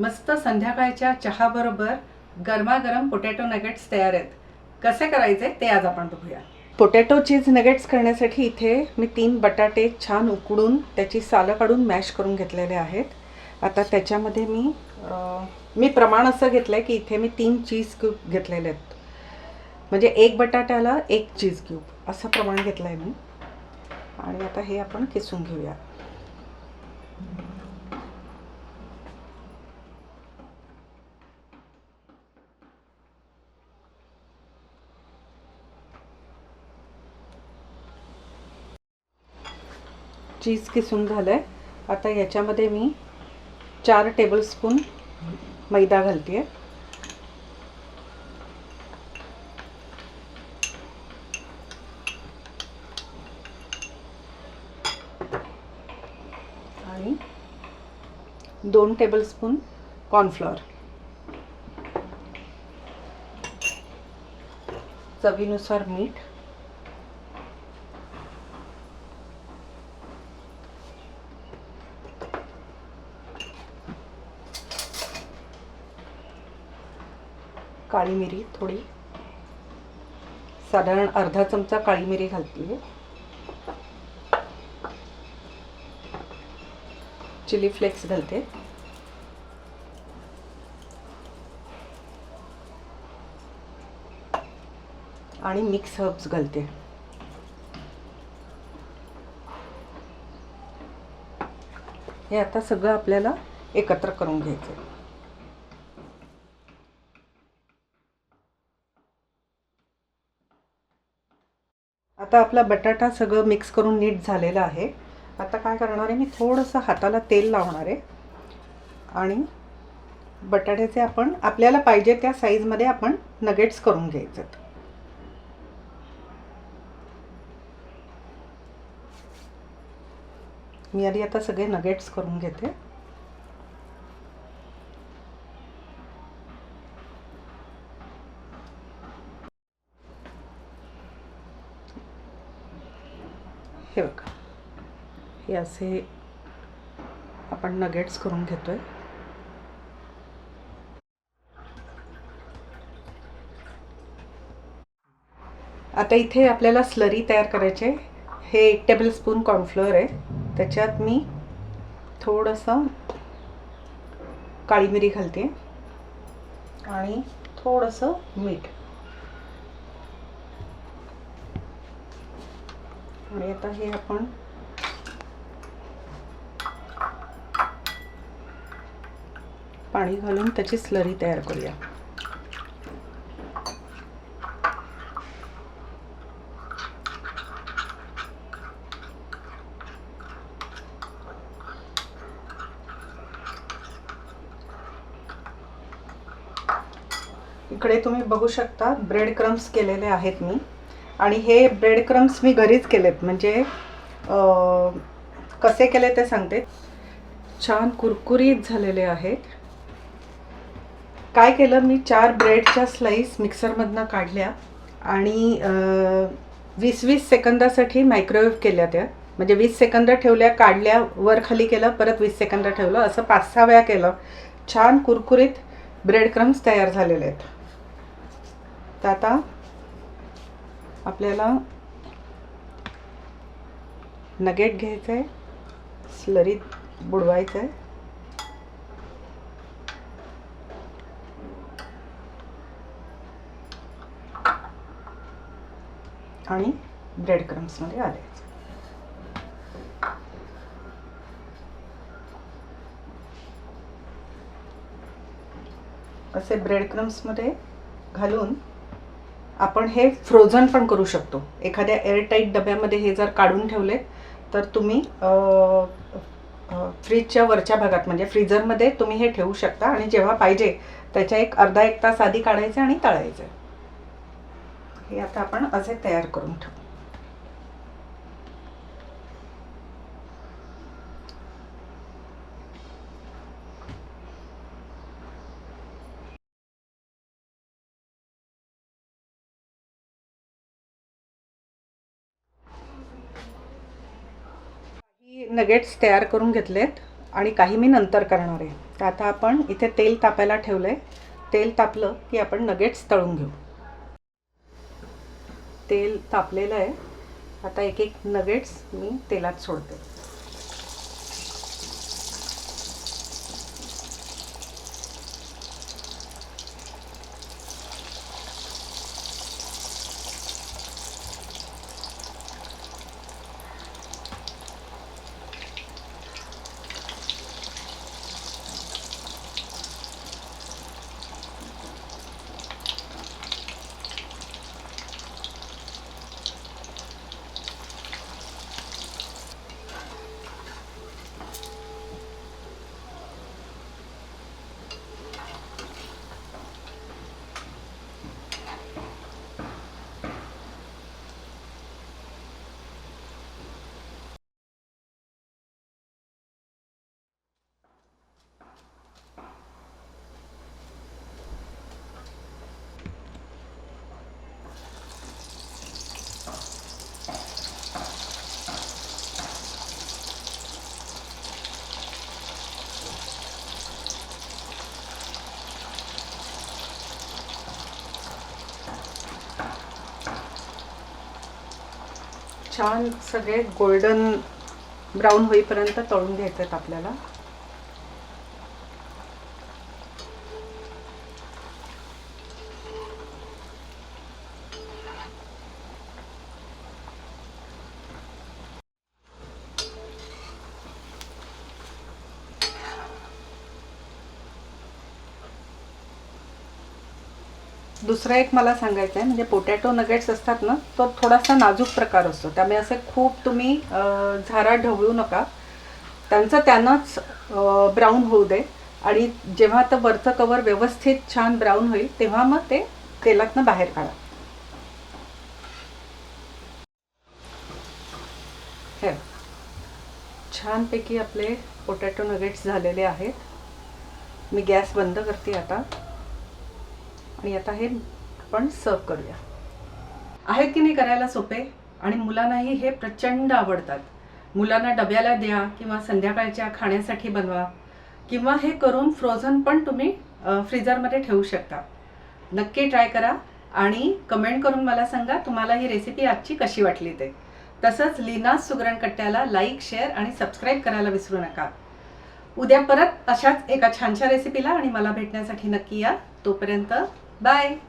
मस्त संध्याकाळच्या चहाबरोबर गरमागरम पोटॅटो नगेट्स तयार आहेत. कसे करायचे ते आज आपण बघूया. पोटॅटो चीज नगेट्स करण्यासाठी इथे मी तीन बटाटे छान उकडून त्याची सालं काढून मॅश करून घेतलेले आहेत. आता त्याच्यामध्ये मी मी प्रमाण असं घेतलं आहे की इथे मी तीन चीज क्यूब घेतलेले आहेत. म्हणजे एक बटाट्याला एक चीज क्यूब असं प्रमाण घेतलं आहे मी. आणि आता हे आपण किसून घेऊया. चीज किसून झालं आहे आता याच्यामध्ये मी चार टेबलस्पून मैदा घालते आहे आणि दोन टेबलस्पून कॉर्नफ्लॉवर चवीनुसार मीठ. काळी मिरी थोडी. साधारण अर्धा चमचा काळी मिरी घालते चिली फ्लेक्स घालते. आणि मिक्स हर्ब्स घालते. हे आता सगळं आपल्याला एकत्र करून घ्यायचं आता आपला बटाटा सगळं मिक्स करून नीट झालेला आहे. आता काय करणार आहे? मी थोडंसं हाताला तेल लावणार आहे. आणि बटाट्याचे आपण आपल्याला पाहिजे त्या साईजमध्ये आपण नगेट्स करून घ्यायचे मी आधी आता सगळे नगेट्स करून घेते हे बघा हे असे आपण नगेट्स करून घेतोय. आता इथे आपल्याला स्लरी तयार करायचे हे एक टेबलस्पून कॉर्नफ्लोअर आहे. त्याच्यात मी थोडंसं काळी मिरी घालते. आणि थोडंसं मीठ. आणि आता हे आपण पाणी घालून त्याची स्लरी तयार करूया. इकडे तुम्ही बघू शकता ब्रेड क्रम्स केलेले आहेत मी. आणि हे ब्रेड क्रम्स मी घरीच केलेत. म्हणजे कसे केले ते सांगते. छान कुरकुरीत झालेले आहेत. काय केलं? मी चार ब्रेडच्या स्लाईस मिक्सरमधनं काढल्या आणि वीस वीस सेकंदासाठी मायक्रोवेव्ह केल्या त्या. म्हणजे वीस सेकंद ठेवल्या काढल्या वर खाली केलं परत वीस सेकंद ठेवलं. असं पाच सहा वेळा केलं. छान कुरकुरीत ब्रेड क्रम्स तयार झालेले आहेत. तर आता आपल्याला नगेट घ्यायचं आहे स्लरीत बुडवायचं आहे आणि ब्रेड क्रम्समध्ये आले असे ब्रेड क्रम्समध्ये घालून आपण हे फ्रोझन पण करू शकतो. एखाद्या एअरटाईट डब्यामध्ये हे जर काढून ठेवले तर तुम्ही फ्रीजच्या वरच्या भागात म्हणजे फ्रीजरमध्ये तुम्ही हे ठेवू शकता आणि जेव्हा पाहिजे त्याच्या एक अर्धा एक तास आधी काढायचे आणि तळायचे. हे आता आपण असे तयार करून ठेवू. नगेट्स तयार करून घेतलेत आणि काही मी नंतर करणार आहे. तर आता आपण इथे तेल तापायला ठेवलं आहे तेल तापलं की आपण नगेट्स तळून घेऊ. तेल तापलेलं आहे. आता एक एक नगेट्स मी तेलात सोडते. छान सगळे गोल्डन ब्राऊन होईपर्यंत तळून घ्यायचे आहेत आपल्याला. दुसरा एक मला सांगायचं आहे म्हणजे पोटॅटो नगेट्स असतात ना तो थोडासा नाजूक प्रकार असतो. त्यामुळे असे खूप तुम्ही झारा ढवळू नका. त्यांचं त्यांनाच ब्राऊन होऊ दे. आणि जेव्हा तर वरचं कवर व्यवस्थित छान ब्राऊन होईल तेव्हा मग ते तेलातनं बाहेर काढा. हे. छानपैकी आपले पोटॅटो नगेट्स झालेले आहेत. मी गॅस बंद करते आता. आणि आता हे आपण सर्व करूया. आहेत की नाही करायला सोपे? आणि मुलांनाही हे प्रचंड आवडतात. मुलांना डब्याला द्या किंवा संध्याकाळच्या खाण्यासाठी बनवा किंवा हे करून फ्रोझन पण तुम्ही फ्रीजरमध्ये ठेवू शकता. नक्की ट्राय करा आणि कमेंट करून मला सांगा तुम्हाला ही रेसिपी आजची कशी वाटली ते. तसंच लीना सुगरण कट्ट्याला लाईक शेअर आणि सबस्क्राईब करायला विसरू नका. उद्या परत अशाच एका छानशा रेसिपीला आणि मला भेटण्यासाठी नक्की या. तोपर्यंत Bye!